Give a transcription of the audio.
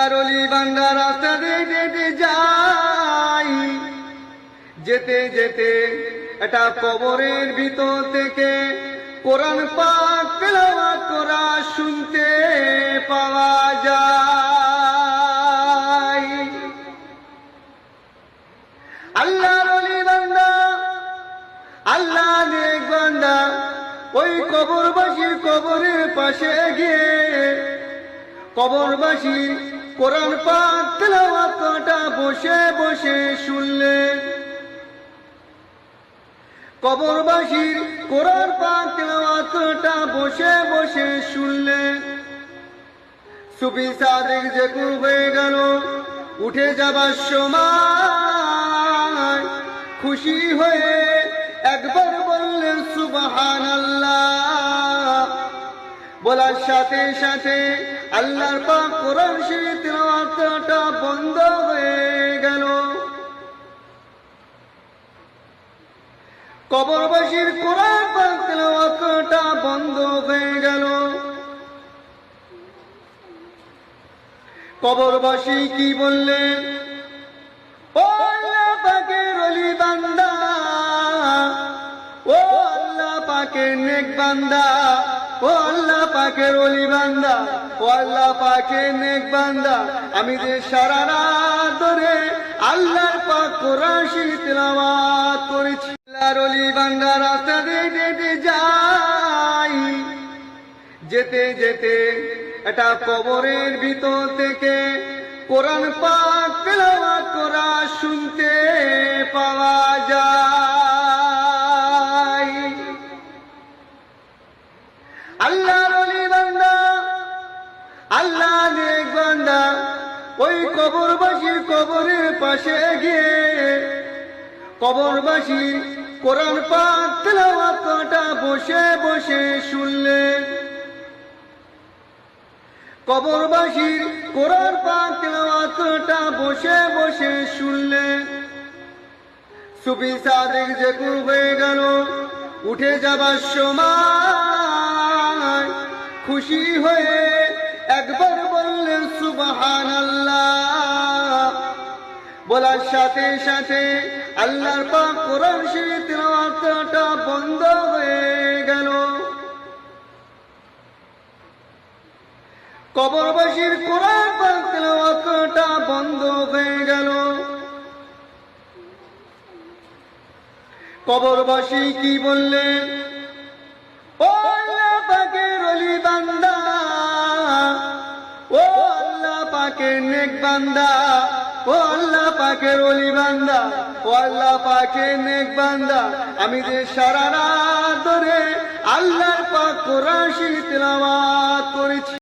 অলি বান্দা রাস্তা দিয়ে হেঁটে যাই। যেতে যেতে এটা কবরের ভিতর থেকে কোরআন পাক, তেলাওয়াত করা শুনতে পাওয়া যায়। আল্লাহর অলি বান্দা, আল্লাহ নেক বান্দা, ওই কবরবাসীর কবরের পাশে গিয়ে কবরবাসী কোরআন পাক বসে বসে শুনলেন কবরবাসীর কোরআন পাক বসে বসে শুনলেন সুফি সাদিক যে হয়ে গেল, উঠে যাবার সময় খুশি হয়ে একবার বললেন সুবাহান আল্লাহ বলার সাথে সাথে আল্লাহর পাক কোরআন শরীফ তেলাওয়াতটা বন্ধ হয়ে গেল। কবরবাসীর কোরআন পাক তেলাওয়াতটা বন্ধ হয়ে গেল। কবরবাসী কি বললেন ও আল্লাহ পাকের অলি বান্দা, ও আল্লাহ পাকের নেক বান্দা ও আল্লাহ পাকের অলি বান্দা, ও আল্লাহ পাকের নেক বান্দা, আমি যে সারা রাত ধরে আল্লাহর পাক কোরআন তেলাওয়াত করেছি। আল্লাহর অলি বান্দা, রাস্তা দিয়ে হেঁটে যাই। যেতে যেতে এটা কবরের ভিতর থেকে কোরআন পাক তেলাওয়াত করা শুনতে পাওয়া আল্লাহর অলি বান্দা, আল্লাহ নেক বান্দা, ওই কবরবাসীর কবরের পাশে গিয়ে কবরবাসী কোরআন পাক বসে বসে শুনলেন কবরবাসীর কোরআন পাক বসে বসে শুনলেন সুফি সাদিক যে হয়ে গেল, উঠে যাবার সময় খুশি হয়ে একবার বললেন সুবাহান বলার সাথে সাথে আল্লাহর পাক কোরআন শরীফ বন্ধ হয়ে গেল। কবরবাসীর কোরআন পাক বন্ধ হয়ে গেল। কবরবাসী কি বললেন, ও পাকের নেক বান্দা, ও আল্লাহ পাকের অলি বান্দা, ও আল্লাহ পাকের নেক বান্দা। আমি যে সারা রাত ধরে আল্লাহর পাক করেছি।